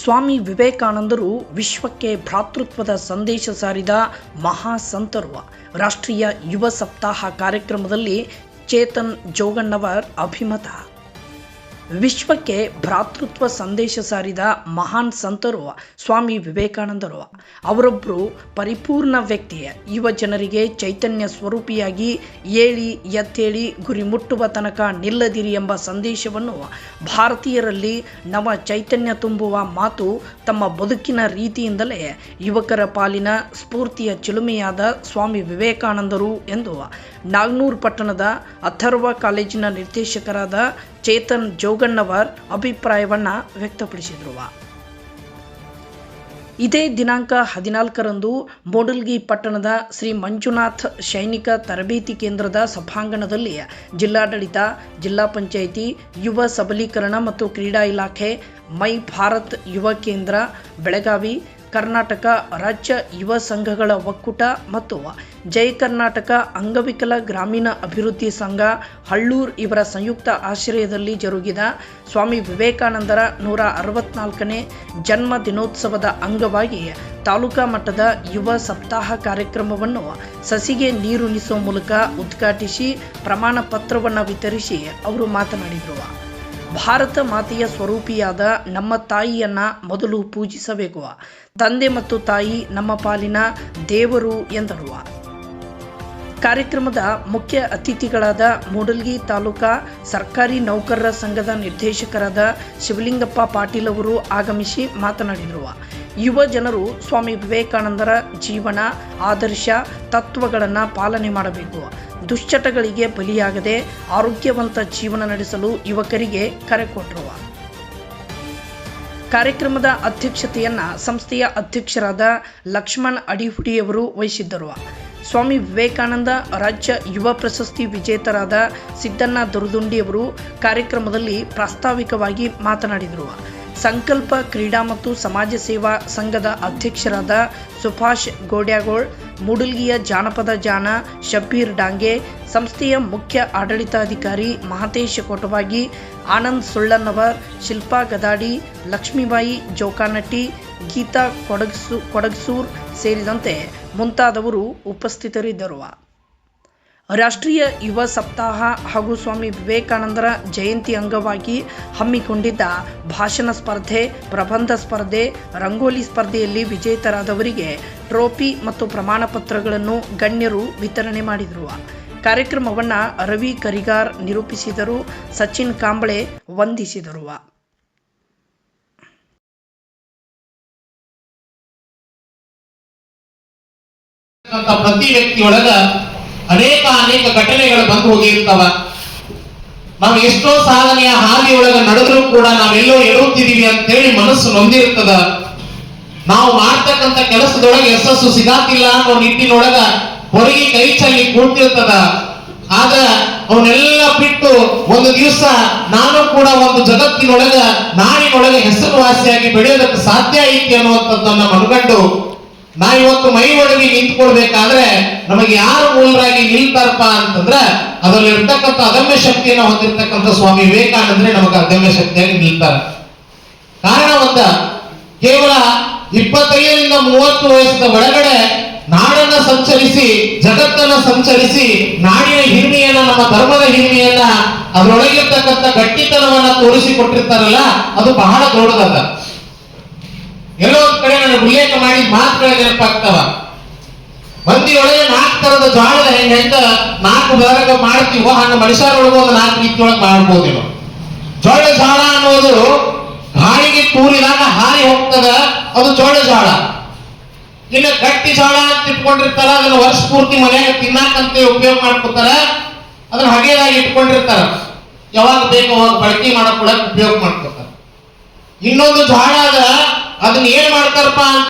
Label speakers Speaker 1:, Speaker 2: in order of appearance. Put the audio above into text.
Speaker 1: ಸ್ವಾಮಿ ವಿವೇಕಾನಂದರು ವಿಶ್ವಕ್ಕೆ ಭ್ರಾತೃತ್ವದ ಸಂದೇಶ ಸಾರಿದ ಮಹಾ ರಾಷ್ಟ್ರೀಯ ಯುವ ಸಪ್ತಾಹ ಕಾರ್ಯಕ್ರಮದಲ್ಲಿ ಚೇತನ್ ಜೋಗಣ್ಣವರ್ ಅಭಿಮತ ವಿಶ್ವಕ್ಕೆ ಭ್ರಾತೃತ್ವ ಸಂದೇಶ ಸಾರಿದ ಮಹಾನ್ ಸಂತರು ಸ್ವಾಮಿ ವಿವೇಕಾನಂದರು ಅವರೊಬ್ಬರು ಪರಿಪೂರ್ಣ ವ್ಯಕ್ತಿಯ ಯುವ ಜನರಿಗೆ ಚೈತನ್ಯ ಸ್ವರೂಪಿಯಾಗಿ ಏಳಿ ಎತ್ತೇಳಿ ಗುರಿ ಮುಟ್ಟುವ ತನಕ ನಿಲ್ಲದಿರಿ ಎಂಬ ಸಂದೇಶವನ್ನು ಭಾರತೀಯರಲ್ಲಿ ನವ ಚೈತನ್ಯ ತುಂಬುವ ಮಾತು ತಮ್ಮ ಬದುಕಿನ ರೀತಿಯಿಂದಲೇ ಯುವಕರ ಪಾಲಿನ ಸ್ಫೂರ್ತಿಯ ಚಿಲುಮೆಯಾದ ಸ್ವಾಮಿ ವಿವೇಕಾನಂದರು ಎಂದು ನಾಗನೂರು ಪಟ್ಟಣದ ಅಥರ್ವ ಕಾಲೇಜಿನ ನಿರ್ದೇಶಕರಾದ ಚೇತನ್ ಜೋಗಣ್ಣವರ್ ಅಭಿಪ್ರಾಯವನ್ನು ವ್ಯಕ್ತಪಡಿಸಿದ್ರು ಇದೇ ದಿನಾಂಕ ಹದಿನಾಲ್ಕರಂದು ಮೋಡಲ್ಗಿ ಪಟ್ಟಣದ ಶ್ರೀ ಮಂಜುನಾಥ್ ಸೈನಿಕ ತರಬೇತಿ ಕೇಂದ್ರದ ಸಭಾಂಗಣದಲ್ಲಿ ಜಿಲ್ಲಾಡಳಿತ ಜಿಲ್ಲಾ ಪಂಚಾಯಿತಿ ಯುವ ಸಬಲೀಕರಣ ಮತ್ತು ಕ್ರೀಡಾ ಇಲಾಖೆ ಮೈ ಭಾರತ್ ಯುವ ಕೇಂದ್ರ ಬೆಳಗಾವಿ ಕರ್ನಾಟಕ ರಾಜ್ಯ ಯುವ ಸಂಘಗಳ ಒಕ್ಕೂಟ ಮತ್ತು ಜೈ ಕರ್ನಾಟಕ ಅಂಗವಿಕಲ ಗ್ರಾಮೀಣ ಅಭಿವೃದ್ಧಿ ಸಂಘ ಹಳ್ಳೂರ್ ಇವರ ಸಂಯುಕ್ತ ಆಶ್ರಯದಲ್ಲಿ ಜರುಗಿದ ಸ್ವಾಮಿ ವಿವೇಕಾನಂದರ ನೂರ ಅರವತ್ನಾಲ್ಕನೇ ಜನ್ಮ ದಿನೋತ್ಸವದ ಅಂಗವಾಗಿ ತಾಲೂಕಾ ಮಟ್ಟದ ಯುವ ಸಪ್ತಾಹ ಕಾರ್ಯಕ್ರಮವನ್ನು ಸಸಿಗೆ ನೀರುಣಿಸುವ ಮೂಲಕ ಉದ್ಘಾಟಿಸಿ ಪ್ರಮಾಣ ಪತ್ರವನ್ನು ವಿತರಿಸಿ ಅವರು ಮಾತನಾಡಿದರು ಭಾರತ ಮಾತೆಯ ಸ್ವರೂಪಿಯಾದ ನಮ್ಮ ತಾಯಿಯನ್ನು ಮೊದಲು ಪೂಜಿಸಬೇಕು ತಂದೆ ಮತ್ತು ತಾಯಿ ನಮ್ಮ ಪಾಲಿನ ದೇವರು ಎಂದರುವ ಕಾರ್ಯಕ್ರಮದ ಮುಖ್ಯ ಅತಿಥಿಗಳಾದ ಮೂಡಲ್ಗಿ ತಾಲೂಕಾ ಸರ್ಕಾರಿ ನೌಕರರ ಸಂಘದ ನಿರ್ದೇಶಕರಾದ ಶಿವಲಿಂಗಪ್ಪ ಪಾಟೀಲ್ ಅವರು ಆಗಮಿಸಿ ಮಾತನಾಡಿರುವ ಯುವ ಜನರು ಸ್ವಾಮಿ ವಿವೇಕಾನಂದರ ಜೀವನ ಆದರ್ಶ ತತ್ವಗಳನ್ನು ಪಾಲನೆ ಮಾಡಬೇಕು ದುಶ್ಚಟಗಳಿಗೆ ಬಲಿಯಾಗದೆ ಆರೋಗ್ಯವಂತ ಜೀವನ ನಡೆಸಲು ಯುವಕರಿಗೆ ಕರೆ ಕೊಟ್ಟರು ಕಾರ್ಯಕ್ರಮದ ಅಧ್ಯಕ್ಷತೆಯನ್ನು ಸಂಸ್ಥೆಯ ಅಧ್ಯಕ್ಷರಾದ ಲಕ್ಷ್ಮಣ್ ಅಡಿಹುಡಿಯವರು ವಹಿಸಿದ್ದರು ಸ್ವಾಮಿ ವಿವೇಕಾನಂದ ರಾಜ್ಯ ಯುವ ಪ್ರಶಸ್ತಿ ವಿಜೇತರಾದ ಸಿದ್ದಣ್ಣ ದುರದುಂಡಿಯವರು ಕಾರ್ಯಕ್ರಮದಲ್ಲಿ ಪ್ರಾಸ್ತಾವಿಕವಾಗಿ ಮಾತನಾಡಿದರು ಸಂಕಲ್ಪ ಕ್ರೀಡಾ ಮತ್ತು ಸಮಾಜ ಸೇವಾ ಸಂಘದ ಅಧ್ಯಕ್ಷರಾದ ಸುಭಾಷ್ ಗೋಡ್ಯಾಗೋಳ್ ಮೂಡಲ್ಗಿಯ ಜಾನಪದ ಜಾನ ಶಬ್ಬೀರ್ ಡಾಂಗೆ ಸಂಸ್ಥೆಯ ಮುಖ್ಯ ಆಡಳಿತಾಧಿಕಾರಿ ಮಹಾತೇಶ ಕೊಟವಾಗಿ ಆನಂದ್ ಸುಳ್ಳನ್ನವರ್ ಶಿಲ್ಪಾ ಗದಾಡಿ ಲಕ್ಷ್ಮೀಬಾಯಿ ಜೋಕಾನಟ್ಟಿ ಗೀತಾ ಕೊಡಗಸು ಕೊಡಗಸೂರ್ ಸೇರಿದಂತೆ ಮುಂತಾದವರು ಉಪಸ್ಥಿತರಿದ್ದರು ರಾಷ್ಟ್ರೀಯ ಯುವ ಸಪ್ತಾಹ ಹಾಗೂ ಸ್ವಾಮಿ ವಿವೇಕಾನಂದರ ಜಯಂತಿ ಅಂಗವಾಗಿ ಹಮ್ಮಿಕೊಂಡಿದ್ದ ಭಾಷಣ ಸ್ಪರ್ಧೆ ಪ್ರಬಂಧ ಸ್ಪರ್ಧೆ ರಂಗೋಲಿ ಸ್ಪರ್ಧೆಯಲ್ಲಿ ವಿಜೇತರಾದವರಿಗೆ ಟ್ರೋಫಿ ಮತ್ತು ಪ್ರಮಾಣ ಪತ್ರಗಳನ್ನು ಗಣ್ಯರು ವಿತರಣೆ ಮಾಡಿದರು ಕಾರ್ಯಕ್ರಮವನ್ನು ರವಿ ಕರಿಗಾರ್ ನಿರೂಪಿಸಿದರು ಸಚಿನ್ ಕಾಂಬಳೆ ವಂದಿಸಿದರು ಪ್ರತಿ ವ್ಯಕ್ತಿಯೊಳಗ ಅನೇಕ ಅನೇಕ ಘಟನೆಗಳು ಬಂದು ಹೋಗಿರ್ತವ ನಾವು ಎಷ್ಟೋ ಸಾಧನೆಯ ಹಾದಿಯೊಳಗ ನಡೆದರೂ ಕೂಡ ನಾವೆಲ್ಲೋ ಹೇಳುತ್ತಿದ್ದೀವಿ ಅಂತ ಹೇಳಿ ಮನಸ್ಸು ನೊಂದಿರ್ತದ ನಾವು ಮಾಡ್ತಕ್ಕಂತ ಕೆಲಸದೊಳಗೆ ಯಶಸ್ಸು ಸಿಗಾತಿಲ್ಲ ಅನ್ನೋ ನಿಟ್ಟಿನೊಳಗ ಹೊರಗೆ ಕೈ ಚಲ್ಲಿ ಕೂತಿರ್ತದ ಆಗ ಅವನ್ನೆಲ್ಲ ಬಿಟ್ಟು ಒಂದು ದಿವಸ ನಾನು ಕೂಡ ಒಂದು ಜಗತ್ತಿನೊಳಗ ನಾಡಿನೊಳಗೆ ಹೆಸರುವಾಸಿಯಾಗಿ ಬೆಳೆಯೋದಕ್ಕೆ ಸಾಧ್ಯ ಐತಿ ಅನ್ನುವಂಥದ್ದನ್ನ ಮನಗಂಡು ನಾ ಇವತ್ತು ಮೈ ಒಡಗಿ ನಿಂತ್ಕೊಳ್ಬೇಕಾದ್ರೆ ನಮಗೆ ಯಾರು ಮೂಲರಾಗಿ ನಿಲ್ತಾರಪ್ಪ ಅಂತಂದ್ರೆ ಅದರಲ್ಲಿ ಇರ್ತಕ್ಕಂಥ ಅದಮ್ಯ ಶಕ್ತಿಯನ್ನು ಹೊಂದಿರತಕ್ಕಂಥ ಸ್ವಾಮಿ ವಿವೇಕಾನಂದ್ರೆ ನಮಗೆ ಅದಮ್ಯ ಶಕ್ತಿಯಾಗಿ ನಿಲ್ತಾರೆ
Speaker 2: ಕಾರಣ ಒಂದ ಕೇವಲ ಇಪ್ಪತ್ತೈದರಿಂದ ಮೂವತ್ತು ವಯಸ್ಸಿನ ಒಳಗಡೆ ನಾಡನ್ನ ಸಂಚರಿಸಿ ಜಗತ್ತನ್ನ ಸಂಚರಿಸಿ ನಾಡಿನ ಹಿರಿಮೆಯನ್ನ ನಮ್ಮ ಧರ್ಮದ ಹಿರಿಮೆಯನ್ನ ಅದರೊಳಗಿರ್ತಕ್ಕಂಥ ಗಟ್ಟಿತನವನ್ನ ತೋರಿಸಿಕೊಟ್ಟಿರ್ತಾರಲ್ಲ ಅದು ಬಹಳ ದೊಡ್ಡದಾದ ಎಲ್ಲೋ ಕಡೆ ನಾನು ಉಲ್ಲೇಖ ಮಾಡಿ ಮಾತುಗಳ ನೆನಪಾಗ್ತವ ಮಂದಿಯೊಳಗೆ ನಾಲ್ಕು ತರದ ಜಾಳ ಹೆಂಗ ಹೆಂಗ ನಾಲ್ಕು ಬದಲಾಗ ಮಾಡ್ತೀವೋ ಹಂಗ ಮನುಷ್ಯರೊಳಗೂ ಒಂದು ನಾಲ್ಕು ರೀತಿಯೊಳಗೆ ಮಾಡ್ಬೋದಿಲ್ಲ ಜೋಳ ಜಾಳ ಅನ್ನೋದು ಗಾಳಿಗೆ ತೂರಿದಾಗ ಹಾರಿ ಹೋಗ್ತದ ಅದು ಜೋಳ ಜಾಳ ಇಲ್ಲ ಗಟ್ಟಿ ಜಾಳ ಅಂತ ಇಟ್ಕೊಂಡಿರ್ತಾರ ಅದನ್ನ ವರ್ಷ ಪೂರ್ತಿ ಮನೆಯಾಗ ತಿನ್ನಾಕಂತ ಉಪಯೋಗ ಮಾಡ್ಕೊತಾರ ಅದನ್ನ ಹಗೆಯಾಗಿ ಇಟ್ಕೊಂಡಿರ್ತಾರ ಯಾವಾಗ ಬೇಕು ಅವಾಗ ಬಳಕೆ ಮಾಡಕ್ ಉಪಯೋಗ ಮಾಡ್ಕೊತಾರ ಇನ್ನೊಂದು ಜಾಳ ಅದ ಅದನ್ನ ಏನ್ ಮಾಡ್ತಾರಪ್ಪ